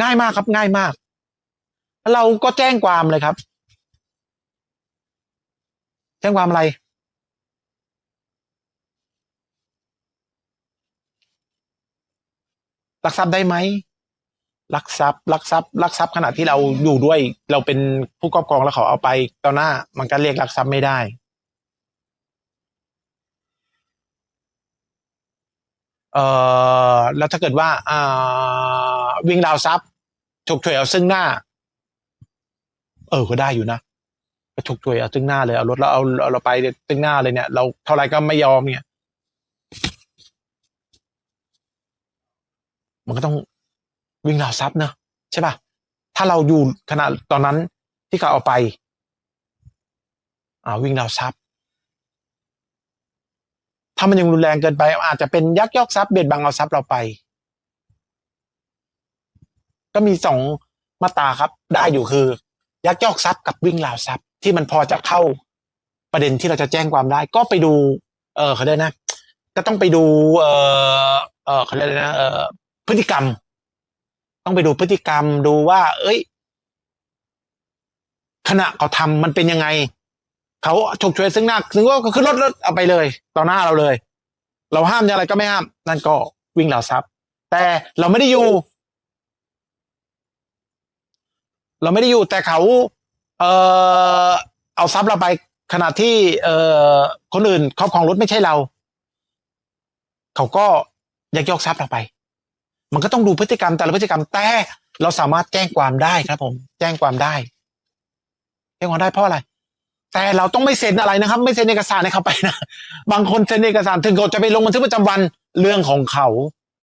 ง่ายมากครับ ง่ายมาก เราก็แจ้งความเลยครับ แจ้งความอะไรลักทรัพย์ได้ไหมลักทรัพย์ลักทรัพย์ลักทรัพย์ขณะที่เราอยู่ด้วย เราเป็นผู้ครอบครองแล้วเขาเอาไปต่อหน้า มันก็เรียกลักทรัพย์ไม่ได้เอ่อแล้วถ้าเกิดว่าอ่า วิ่งราวทรัพย์ฉกฉวยเอาซึ่งหน้า เออก็ได้อยู่นะก็ฉกฉวยเอาซึ่งหน้าเลยเอารถเราเอาเอาเราไปซึ่งหน้าเลยเนี่ย เราเท่าไรก็ไม่ยอมเนี่ย มันก็ต้องวิ่งราวทรัพย์เนอะใช่ป่ะถ้าเราอยู่ขณะตอนนั้นที่เขาเอาไปอ่าวิ่งราวทรัพย์ถ้ามันยังรุนแรงเกินไป อาจจะเป็นยักยอกทรัพย์เบียดบังเอาทรัพย์เราไป ก็มีสองมาตาครับ ได้อยู่คือ ยักยอกทรัพย์กับวิ่งราวทรัพย์ ที่มันพอจะเข้าประเด็นที่เราจะแจ้งความได้ ก็ไปดู เออเขาเรียกนะก็ต้องไปดู เออเออเขาเรียกนะเออพฤติกรรม ต้องไปดูพฤติกรรมดูว่า เอ้ย ขณะเขาทำมันเป็นยังไงเขาฉกฉวยซึ่งหน้าซึ่งก็ขึ้นรถแล้วเอาไปเลยต่อหน้าเราเลย เราห้ามอย่างไรก็ไม่ห้าม นั่นก็วิ่งราวทรัพย์ แต่เราไม่ได้อยู่ เราไม่ได้อยู่แต่เขาเออเอาทรัพย์เราไปขณะที่ เออคนอื่นครอบครองรถไม่ใช่เรา เขาก็ยักยอกทรัพย์เราไป มันก็ต้องดูพฤติกรรมแต่ละพฤติกรรมแต่เราสามารถแจ้งความได้ครับผม แจ้งความได้แจ้งความได้เพราะอะไร แต่เราต้องไม่เซ็นอะไรนะครับ ไม่เซ็นเอกสารให้เขาไปนะบางคนเซ็นเอกสารถึงเขาจะไปลงบันทึกประจำวันเรื่องของเขา